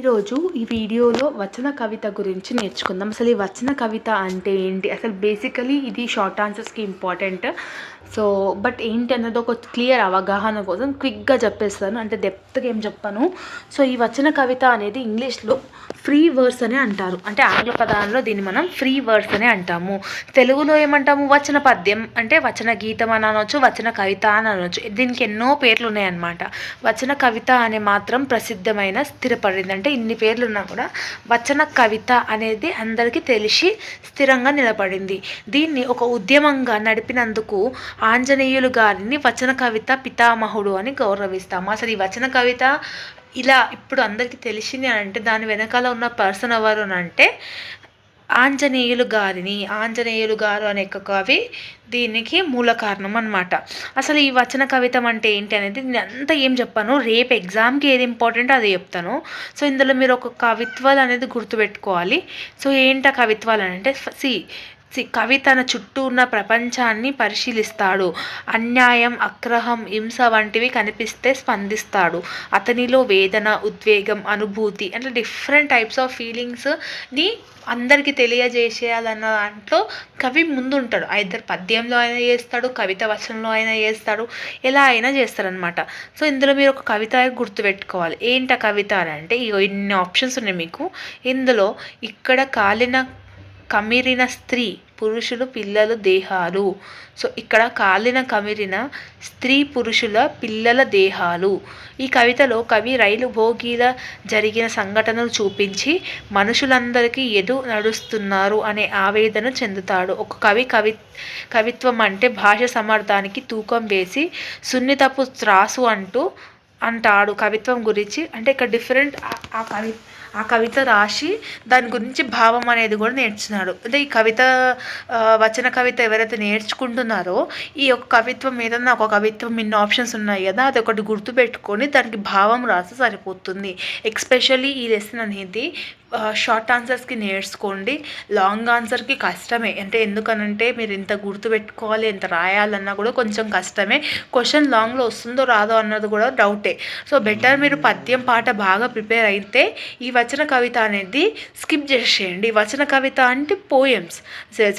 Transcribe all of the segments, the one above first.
ఈరోజు ఈ వీడియోలో వచన కవిత గురించి నేర్చుకుందాం. అసలు ఈ వచన కవిత అంటే ఏంటి? అసలు బేసికలీ ఇది షార్ట్ ఆన్సర్స్కి ఇంపార్టెంట్ సో బట్ ఏంటి అన్నది ఒక క్లియర్ అవగాహన కోసం క్విక్గా చెప్పేస్తాను. అంటే డెప్త్గా ఏం చెప్పాను. సో ఈ వచన కవిత అనేది ఇంగ్లీష్లో ఫ్రీ వర్డ్స్ అని అంటారు. అంటే ఆంగ్ల పదాలలో దీన్ని మనం ఫ్రీ వర్డ్స్ అని అంటాము. తెలుగులో ఏమంటాము? వచన పద్యం. అంటే వచన గీతం అని అనొచ్చు వచన కవిత అని అనొచ్చు. దీనికి ఎన్నో పేర్లు ఉన్నాయన్నమాట. వచన కవిత అనే మాత్రం ప్రసిద్ధమైన స్థిరపడింది. అంటే ఇన్ని పేర్లు ఉన్నా కూడా వచన కవిత అనేది అందరికీ తెలిసి స్థిరంగా నిలబడింది. దీన్ని ఒక ఉద్యమంగా నడిపినందుకు ఆంజనేయులు గారిని వచన కవిత పితామహుడు అని గౌరవిస్తాము అసలు ఈ వచన కవిత ఇలా ఇప్పుడు అందరికీ తెలిసింది అంటే దాని వెనకాల ఉన్న పర్సన్ ఎవరు అని అంటే ఆంజనేయులు గారిని ఆంజనేయులు గారు అనే ఒక కవి దీనికి మూల కారణం అనమాట అసలు ఈ వచన కవితం అంటే ఏంటి అనేది నేను అంతా ఏం చెప్పాను. రేపు ఎగ్జామ్కి ఏది ఇంపార్టెంట్ అది చెప్తాను. సో ఇందులో మీరు ఒక కవిత్వాలు అనేది గుర్తుపెట్టుకోవాలి. సో ఏంటి ఆ కవిత్వాలు అని అంటే సి కవి తన చుట్టూ ఉన్న ప్రపంచాన్ని పరిశీలిస్తాడు. అన్యాయం అక్రహం హింస వంటివి కనిపిస్తే స్పందిస్తాడు. అతనిలో వేదన ఉద్వేగం అనుభూతి అంటే డిఫరెంట్ టైప్స్ ఆఫ్ ఫీలింగ్స్ని అందరికీ తెలియజేసేయాలన్న దాంట్లో కవి ముందుంటాడు. ఇద్దరు పద్యంలో అయినా చేస్తాడు కవిత వచనంలో అయినా చేస్తాడు ఎలా అయినా చేస్తారనమాట సో ఇందులో మీరు ఒక కవిత గుర్తుపెట్టుకోవాలి ఏంటి ఆ కవిత అని అంటే ఇగో ఇన్ని ఆప్షన్స్ ఉన్నాయి మీకు. ఇందులో ఇక్కడ కాలిన కమిరిన స్త్రీ పురుషులు పిల్లలు దేహాలు. సో ఇక్కడ కాలిన కమిరిన స్త్రీ పురుషుల పిల్లల దేహాలు. ఈ కవితలో కవి రైలు భోగిల జరిగిన సంఘటనలు చూపించి మనుషులందరికీ ఎదు నడుస్తున్నారు అనే ఆవేదన చెందుతాడు. ఒక కవి కవి కవిత్వం అంటే భాష సమర్థానికి తూకం వేసి సున్నితపు త్రాసు అంటూ అంటాడు కవిత్వం గురించి. అంటే ఇక్కడ డిఫరెంట్ ఆ కవి ఆ ఆ కవిత రాసి దాని గురించి భావం అనేది కూడా నేర్చున్నాడు. అంటే ఈ కవిత వచన కవిత ఎవరైతే నేర్చుకుంటున్నారో ఈ యొక్క కవిత్వం ఏదన్నా ఒక కవిత్వం ఇన్ని ఆప్షన్స్ ఉన్నాయి కదా అది ఒకటి గుర్తుపెట్టుకొని దానికి భావం రాసి సరిపోతుంది. ఎక్స్పెషల్లీ ఈ లెసన్ అనేది షార్ట్ ఆన్సర్స్కి నేర్చుకోండి. లాంగ్ ఆన్సర్కి కష్టమే. అంటే ఎందుకనంటే మీరు ఇంత గుర్తుపెట్టుకోవాలి ఎంత రాయాలన్నా కూడా కొంచెం కష్టమే. క్వశ్చన్ లాంగ్లో వస్తుందో రాదో అన్నది కూడా డౌటే సో బెటర్ మీరు పద్యం పాట బాగా ప్రిపేర్ అయితే ఈ వచన కవిత అనేది స్కిప్ చేసేయండి. వచన కవిత అంటే పోయమ్స్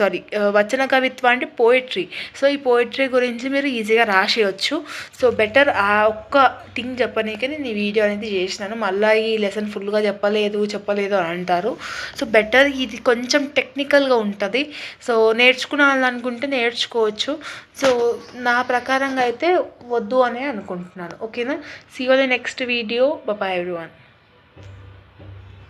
సారీ వచన కవిత్వ అంటే పోయిట్రీ సో ఈ పోయిట్రీ గురించి మీరు ఈజీగా రాసేయచ్చు. సో బెటర్ ఆ ఒక్క థింగ్ చెప్పనీకే నేను ఈ వీడియో అనేది చేసినాను. మళ్ళీ ఈ లెసన్ ఫుల్గా చెప్పలేదు చెప్పలేదు అని అంటారు. సో బెటర్ ఇది కొంచెం టెక్నికల్గా ఉంటుంది. సో నేర్చుకున్నాలనుకుంటే నేర్చుకోవచ్చు. సో నా ప్రకారంగా అయితే వద్దు అనే అనుకుంటున్నాను. ఓకేనా? See next video bye every